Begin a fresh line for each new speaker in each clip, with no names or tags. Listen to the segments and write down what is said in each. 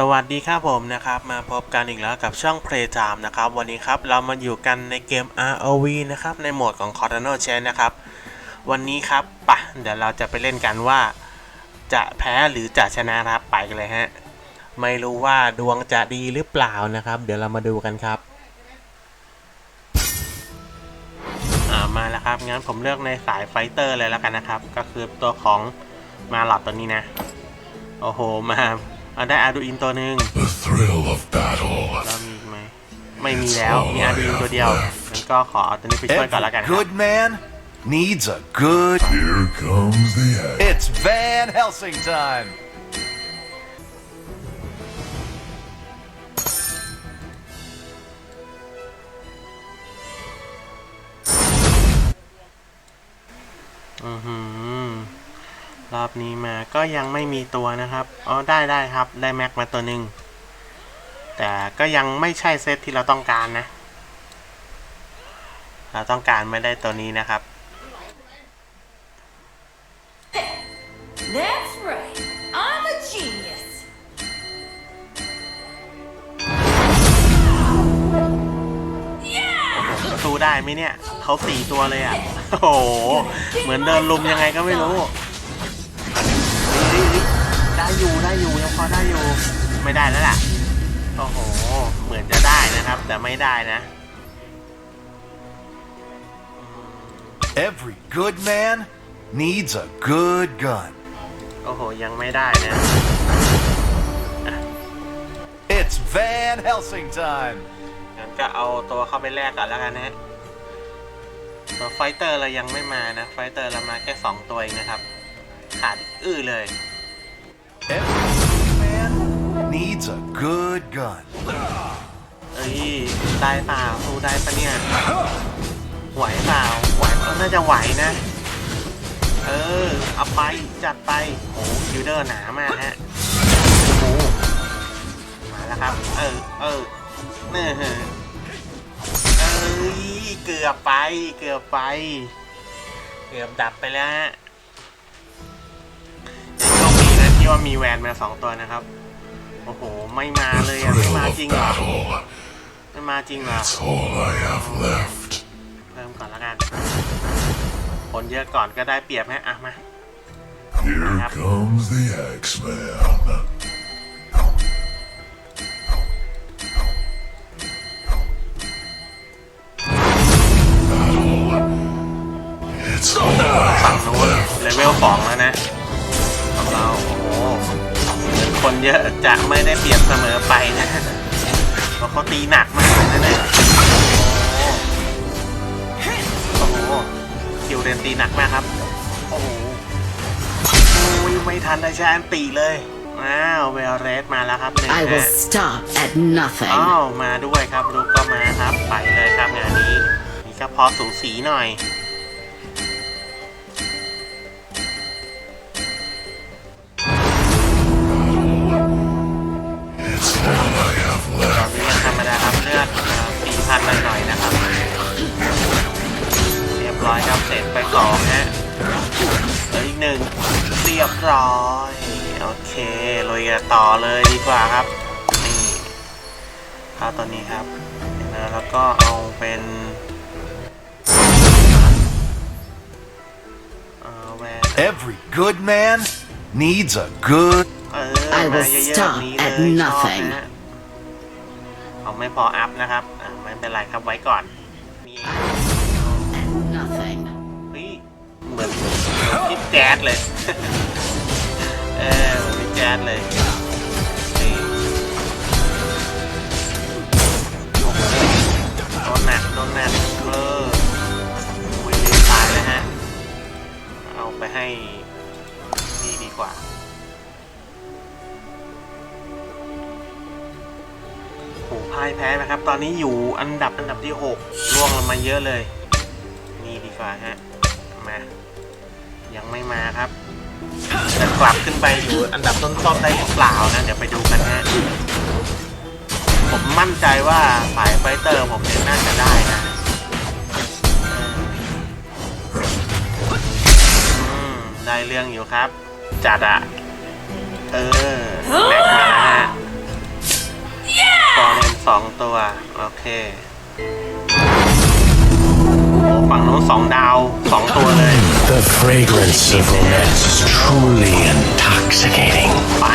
สวัสดีครับผมนะครับ มาพบกันอีกแล้วกับช่อง Playtime นะครับ วันนี้ครับเรามาอยู่กันในเกม ROV นะครับ ในโหมดของ Cardinal Chain นะครับ วันนี้ครับปะเดี๋ยวเราจะไปเล่นกันว่า จะแพ้หรือจะชนะครับไปกันเลยฮะ ไม่รู้ว่าดวงจะดีหรือเปล่านะครับ เดี๋ยวเรามาดูกันครับมาแล้วครับงั้นผมเลือกในสายไฟเตอร์เลยแล้วกันนะครับ ก็คือตัวของมาหลอดตัวนี้นะ โอ้โหมา เอาได้อาดูอินตัวหนึ่ง
The thrill of battle.
แล้วมีอีกไหมไม่มีแล้ว มีอาดูอินตัวเดียวงั้นก็ขอเอาตัวนี้ไปช่วยก่อนแล้วกันครับ
good man needs a good.
Here comes the egg.
It's Van Helsing time.
อือหือ รอบนี้มาก็ยังไม่มีตัวนะครับอ๋อได้ได้ครับ ได้แม็กมาตัวหนึ่งแต่ก็ยังไม่ใช่เซตที่เราต้องการนะ เราต้องการไม่ได้ตัวนี้นะครับ
That's right. I'm a genius.
สู้ได้ไหมเนี่ย เขาสี่ตัวเลยอะ โอ้โห เหมือนเดินลุมยังไงก็ไม่รู้ ได้อยู่ได้อยู่ยังพอได้อยู่ไม่ได้แล้วล่ะโอ้โหเหมือนจะได้นะครับ แต่ไม่ได้นะ
Every good man needs a good gun.
โอ้โห ยังไม่ได้นะ
It's Van Helsing time.
งั้นก็เอาตัวเข้าไปแลกก่อนแล้วกันนะฮะตัวไฟเตอร์เรายังไม่มานะ ไฟเตอร์เรามาแค่2ตัวเองนะครับ ขาดอีกอื้อเลย
Every man needs a good gun.
เอ้ยได้เปล่าสู้ได้ปะเนี่ยไหวเปล่าไหวก็น่าจะไหวนะ เออเอาไปจัดไปโอ้คิวเดอร์หนามากฮะโอ้โหมาแล้วครับ เออเออเน่เอ้ยเกือบไป เกือบไป เกือบดับไปแล้วฮะ ที่ว่ามีแวนมาสองตัวนะครับ โอ้โห ไม่มาเลยอะ ไม่
Thrill
มา
of
จริงเหรอ
battle.
ไม่มาจริงเหรอ
That's all I have left.
เพิ่มก่อนแล้วกันคนเยอะก่อนก็ได้เปรียบฮะอะมา
Here
Yep.
comes the X-Man. Battle. It's all I
ฝั่ง
have
นู้น
left.
เลเวลสองแล้วนะ คนเยอะจะไม่ได้เปรียบเสมอไปนะเพราะเขาตีหนักมากเลยนะเนี่ยโอ้โหคิวเรนตีหนักมากครับ โอ้โหโอ้ยไม่ทันได้ใช้อันตีเลยอ้าวเวลเรสมาแล้วครับหนึ่ง
I will
ฮะ
stop at nothing.
อ้าวมาด้วยครับลูกก็มาครับ ไปเลยครับงานนี้ นี่ก็พอสูสีหน่อย สี่พันหน่อยๆนะครับ เรียบร้อยครับเสร็จไปสองฮะเหลืออีกหนึ่งเรียบร้อย โอเคลุยกันต่อเลยดีกว่าครับ นี่ข้าวตัวนี้ครับนะแล้วก็เอาเป็นเอาแหวน
Every good man needs a good.
เออ
I will
มาเยอะๆ
stop
แบบนี้เลย
at
ชอบ
nothing
นะฮะเอาไม่พออัพนะครับอะ ไม่เป็นไรครับไว้ก่อนนี่
At nothing.
เฮ้ยเหมือนคิดแจ๊ดเลย เออเหมือนแจ๊ดเลยนี่โอ้โหโดนหนักโดนหนักเออโอ้ยดีตายเลยฮะ เอาไปให้ อ้พ่ายแพ้นะครับ ตอนนี้อยู่อันดับอันดับที่หกร่วงลงมาเยอะเลย นี่ดีกว่าฮะมายังไม่มาครับจะกลับขึ้นไปอยู่อันดับต้นๆได้หรือเปล่านะเดี๋ยวไปดูกันฮะผมมั่นใจว่าสายไฟเตอร์ผมเนี่ยน่าจะได้นะอืมได้เรื่องอยู่ครับ จัดอะเออแม็กมาฮะ ฟอร์เรนสองตัว โอเคโอ้ฝั่งโน้นสองดาวสองตัวเลย
The fragrance of romance is truly intoxicating.
ไป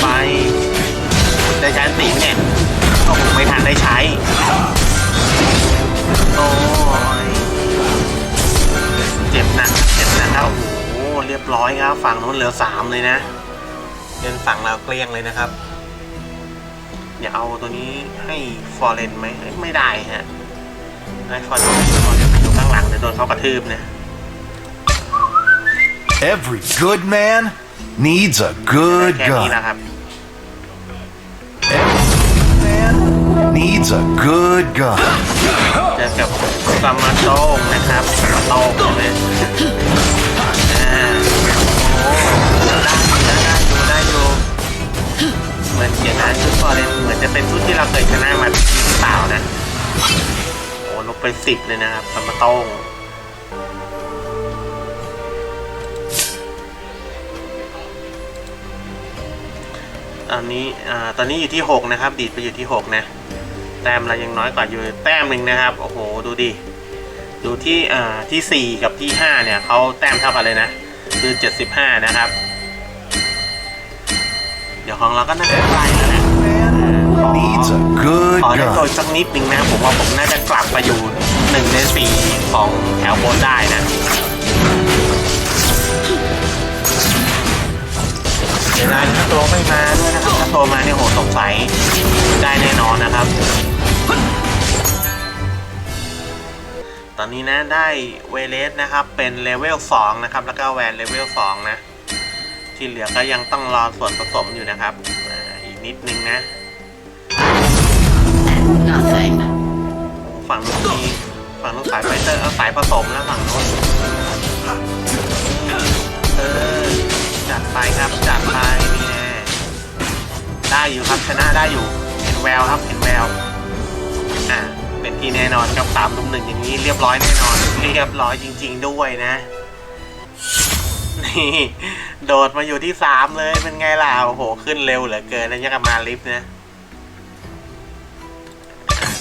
ไปได้ใช้สีเนี่ยโอ้โหไม่ทันได้ใช้ โอ้ยเจ็บหนักเจ็บหนักครับโอ้โหเรียบร้อยครับ ฝั่งนู้นเหลือสามเลยนะ เดินฝั่งเราเกลี้ยงเลยนะครับ อย่าเอาตัวนี้ให้ฟอร์เรนไหมเอ้ยไม่ได้ฮะให้ฟอร์เรนฟอร์เรนอยู่ข้างหลังเดี๋ยวโดนเขากระทืบนะ
Every good man needs a good
แค่นี้
gun.
นะครับ
Every good man needs a good gun.
เจอกับซัมมาโต้งนะครับซัมมาโต้งใช่ไหม เหมือนเดี๋ยวนะชุดฟอร์เรนเหมือนจะเป็นชุดที่เราเคยชนะมาหรือเปล่านะ โอ้ลบไปสิบเลยนะครับซัมมาโต้งตอนนี้อ่าตอนนี้อยู่ที่หกนะครับ ดีดไปอยู่ที่หกนะ แต้มเรายังน้อยกว่าอยู่แต้มหนึ่งนะครับ โอ้โห ดูดิ ดูที่อ่าที่ 4 กับที่ 5 เนี่ยเขาแต้มเท่ากันเลยนะ คือ 75 นะครับ เดี๋ยวของเราก็น่าจะได้แล้วนะขอ
Needs a good
ขอได้โดย
gun.
สักนิดนึงนะ ผมว่าผมน่าจะกลับไปอยู่หนึ่งในสี่ของแถวบนได้นะ เดี๋ยวได้ถ้าตัวไม่มาด้วยนะครับถ้าตัวมาเนี่ยโหสงสัยได้แน่นอนนะครับ ตอนนี้นะได้เวเลสนะครับเป็นเลเวล2นะครับ แล้วก็แวนเลเวล2นะ ที่เหลือก็ยังต้องรอส่วนผสมอยู่นะครับอ่าอีกนิดนึงนะ
Nothing.
ฝั่งนู้นมีฝั่งนู้นสายไฟเตอร์เอาสายผสมแล้วฝั่งนู้นเออจัดไปครับจัดไปนี่แน่ได้อยู่ครับชนะได้อยู่เห็นแววครับเห็นแววอ่าเป็นที่แน่นอนครับสามลุมหนึ่งอย่างนี้เรียบร้อยแน่นอนเรียบร้อยจริง ๆ ด้วยนะ นี่โดดมาอยู่ที่สามเลยเป็นไงล่ะโอ้โห ขึ้นเร็วเหลือเกินนะยังกับมาลิฟต์นะ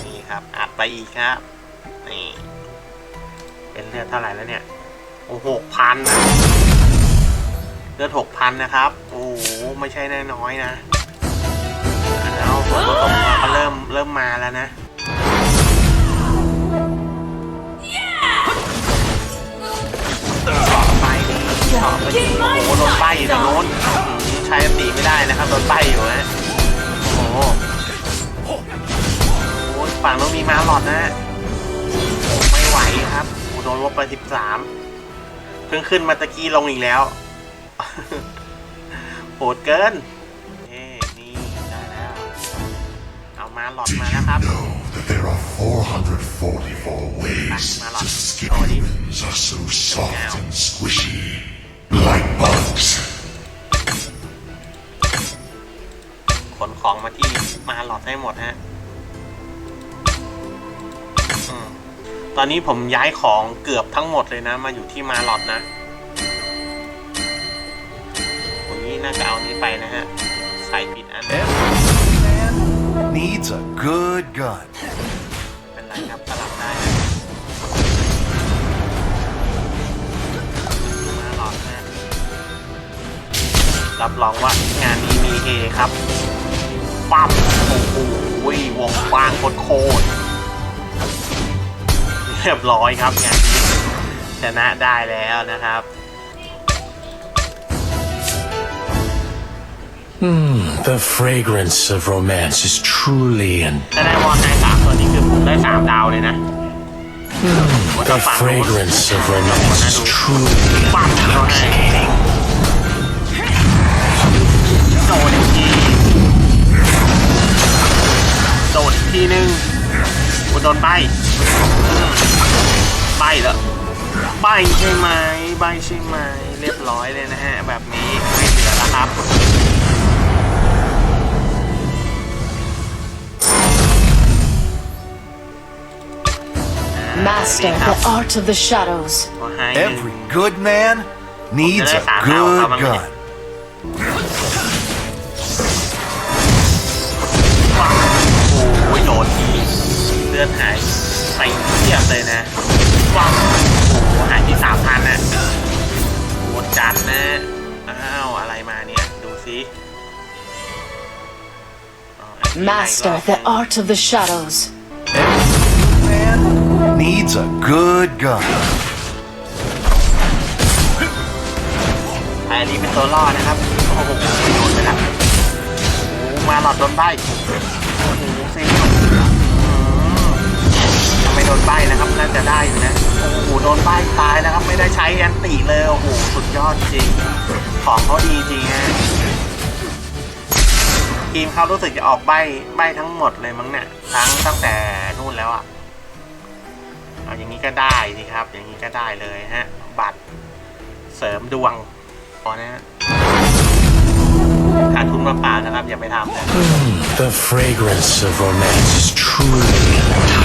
นี่ครับ อัดไปอีกครับ นี่ เป็นเลือดเท่าไหร่แล้วเนี่ย โอ้หกพันเลือดหกพันนะครับ โอ้โหไม่ใช่น้อยนะ เอาส่วนผสมมาก็เริ่มเริ่มมาแล้วนะ ชอบไปดิโอ้โหโดนใบอยู่ตรงโน้นอื้อหือใช้สติไม่ได้นะครับโดนใบอยู่นะโอ้โหโอ้ยฝั่งต้องมีมาหลอดนะโอ้ไม่ไหวครับโอ้โดนลบไปสิบสามเพิ่งขึ้นมาตะกี้ลงอีกแล้วโหดเกินเอ้นี่ได้แล้วเอามาหลอดมาแล้วครับ
Know that there are 444 ways
my lord.
to skin
Oh, it is.
humans are so soft and squishy. Like bugs.
ขนของมาที่มาหลอดให้หมดฮะอืมตอนนี้ผมย้ายของเกือบทั้งหมดเลยนะ มาอยู่ที่มาหลอดนะโอ้ยน่าจะเอานี้ไปนะฮะ ใส่ผิดอัน
Every good man needs a good gun.
รับรองว่างานนี้มีเฮครับปั๊บโอ้โหวงกว้างโคตรๆเรียบร้อยครับงานนี้ชนะได้แล้วนะครับ
The fragrance of romance is truly in
ถ้าได้วอนไนสามตัวนี้คือผมได้สามดาวเลยนะ
the fragrance of romance is truly
ปั๊บเขาให้
intoxicating.
ทีนึงกูโดนใบใบเหรอใบใช่ไหมใบใช่ไหมเรียบร้อยเลยนะฮะ แบบนี้ไม่เหลือแล้วครับ
Master the art of the shadows.
ก็ให้หนึ่ง
Every good man needs a
Good
good
gun. ลือดหายไปเทียบเลยนะว้าวโอ้โหหายที่สามพันน่ะโหดจัดนะอ้าวอะไรมาเนี่ยดูซิอ๋ออันนี้
Master
อะไร
the
ก็
art of the shadows.
Man needs a good gun.
อันนี้เป็นตัวล่อนะครับโอ้โหโดนไปละโอ้โหมาหลอดโดนใบ ไม่โดนใบนะครับน่าจะได้อยู่นะโอ้โหโดนใบตายแล้วครับ ไม่ได้ใช้แอนติเลยโอ้โหสุดยอดจริง ของเขาดีจริงฮะทีมเขารู้สึกจะออกใบใบทั้งหมดเลยมั้งเนี่ยทั้งตั้งแต่นู่นแล้วอะเอาอย่างนี้ก็ได้สิครับ อย่างนี้ก็ได้เลยฮะ บัตรเสริมดวงพอนะฮะขาดทุนมาป่านะครับ อย่าไปทำนะ
The fragrance of romance is truly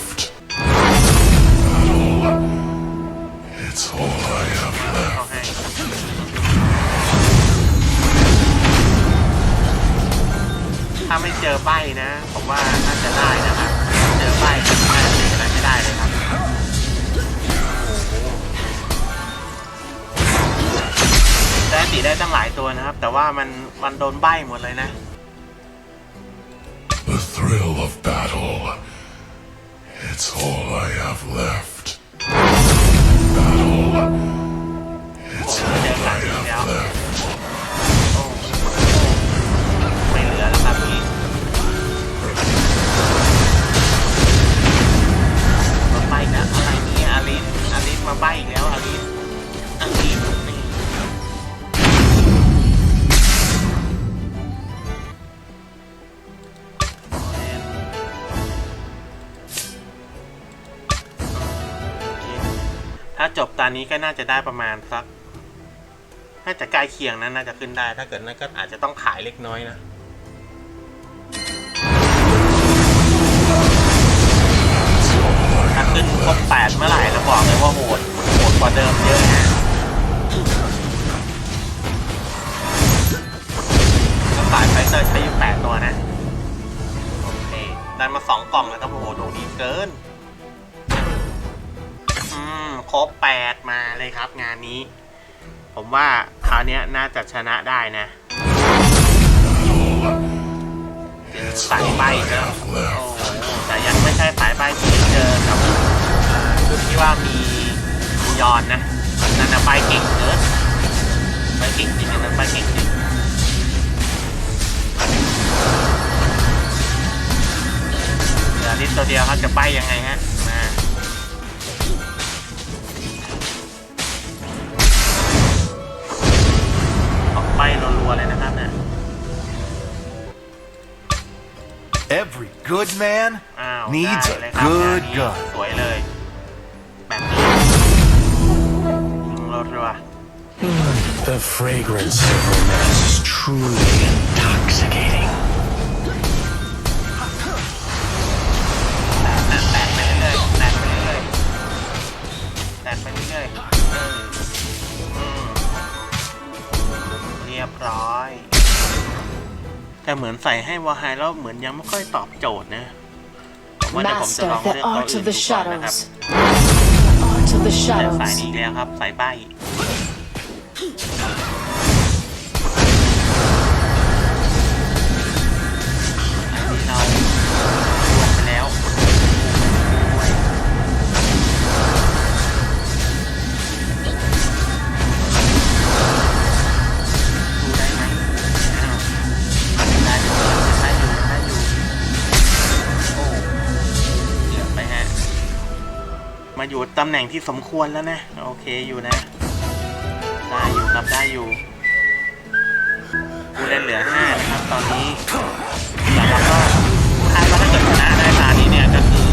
ใบนะ ผมว่าน่าจะได้นะครับเจอใบน่าจะเป็นอะไรไม่ได้เลยครับได้ตีได้ตั้งหลายตัวนะครับ แต่ว่ามันมันโดนใบหมดเลยนะ
The thrill of battle. It's all I have left.
ถ้าจบตอนนี้ก็น่าจะได้ประมาณสัก น่าจะใกล้เคียงนั้นน่าจะขึ้นได้ ถ้าเกิดนั้นก็อาจจะต้องขายเล็กน้อยนะถ้าขึ้นครบแปดเมื่อไหร่แล้วบอกเลยว่าโหดโหดกว่าเดิมเยอะนะก็ขายไฟเซอร์ใช้อยู่แปดตัวนะ โอเค ได้มาสองกล่องแล้วครับโอ้โหดวงดีเกิน ครบแปดมาเลยครับงานนี้ ผมว่าคราวนี้น่าจะชนะได้นะเจอสายใบแล้วโอ้แต่ยังไม่ใช่สายใบที่เจอกับชุดที่ว่ามีมียอนนะนั่นนะใบเก่งเกินใบเก่งจริงอันนั้นใบเก่งจริงเหลือนิดตัวเดียวเขาจะใบยังไงฮะ
Every good man
อ้าว
needs
ได้
a
เลยครับ
good
งานนี้
gun.
สวยเลย แบบนี้ยิงรัว
The fragrance of romance is truly intoxicating.
ๆแตะแตะไปเรื่อยๆแตะไปเรื่อยๆแตะไปเรื่อยๆเอออืมเรียบร้อย แต่เหมือนใส่ให้วาไฮแล้วเหมือนยังไม่ค่อยตอบโจทย์นะผมว่าเดี๋ยวผมจะ
Master
ลองเลื
the
อกตัว
art
อื่
of
น
the
ดูก่อนนะครับ
shadows. The art of the
แต่สาย
shadows.
นี้อีกแล้วครับสายใบ มาอยู่ตำแหน่งที่สมควรแล้วนะ โอเคอยู่นะ ได้อยู่ครับได้อยู่ผู้เล่นเหลือห้านะครับตอนนี้แต่เราก็คาดว่าถ้าเกิดชนะได้ตานี้เนี่ยก็คือ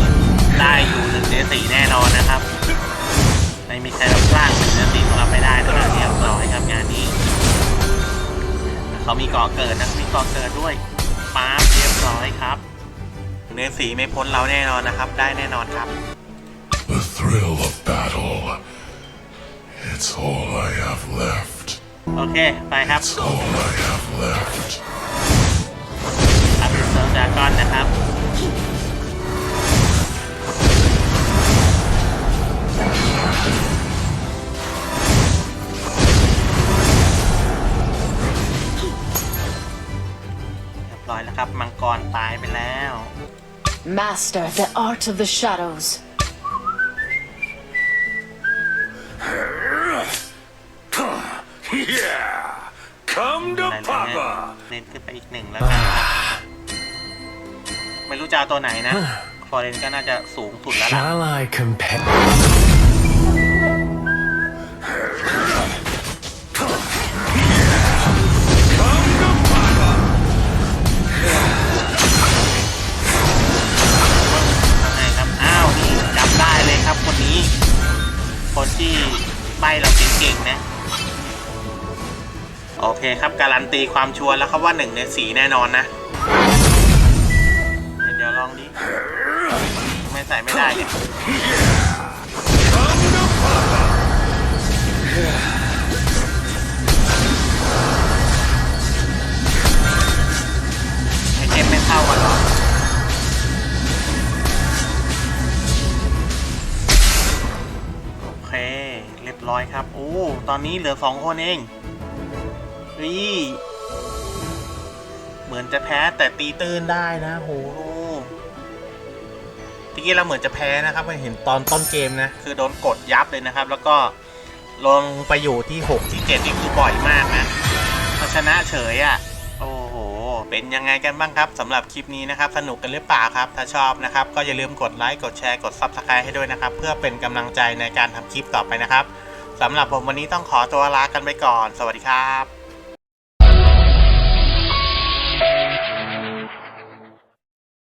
ได้อยู่หนึ่งในสี่แน่นอนนะครับ ไม่มีใครรับร่างหนึ่งในสี่ของเราไม่ได้เท่านั้นเรียบร้อยครับงานนี้ เขามีก่อเกิดนะมีก่อเกิดด้วยป๊าบเรียบร้อยครับเนื้อสีไม่พ้นเราแน่นอนนะครับ ได้แน่นอนครับ
The thrill of battle. It's all I have left.
โอเค ไปครับ
It's all I have left.
อัพเซอร์ดากอนนะครับ เรียบร้อยแล้วครับ มังกรตายไปแล้ว
Master the art of the shadows.
Come to
อะไรเลยเนี่ย
Papa!
เน้นขึ้นไปอีกหนึ่งแล้วกันครับไม่รู้จะเอาตัวไหนนะ ฟอร์เรนก็น่าจะสูงสุดแล้วล่ะ
Shall I compare?
ทำไงครับ อ้าว นี่จำได้เลยครับคนนี้ คนที่ใบเราเก่งๆนะ โอเคครับ การันตีความชัวร์แล้วครับว่าหนึ่งในสีแน่นอนนะ เดี๋ยวลองดิ ไม่ใส่ไม่ได้เนี่ยไอเทมไม่เท่ากันหรอโอเค เรียบร้อยครับ โอ้ ตอนนี้เหลือสองคนเอง นี่เหมือนจะแพ้แต่ตีตื้นได้นะโหตะกี้เราเหมือนจะแพ้นะครับไม่เห็นตอนต้นเกมนะ คือโดนกดยับเลยนะครับ แล้วก็ลงไปอยู่ที่ 6 ที่ 7 นี่คือบ่อยมากนะมาชนะเฉยอะ่ะ โอ้โห เป็นยังไงกันบ้างครับสำหรับคลิปนี้นะครับ สนุกกันหรือเปล่าครับ ถ้าชอบนะครับ ก็อย่าลืมกดไลค์ กดแชร์ กด Subscribe ให้ด้วยนะครับ เพื่อเป็นกำลังใจในการทำคลิปต่อไปนะครับสำหรับผมวันนี้ต้องขอตัวลากันไปก่อน สวัสดีครับ Thank you.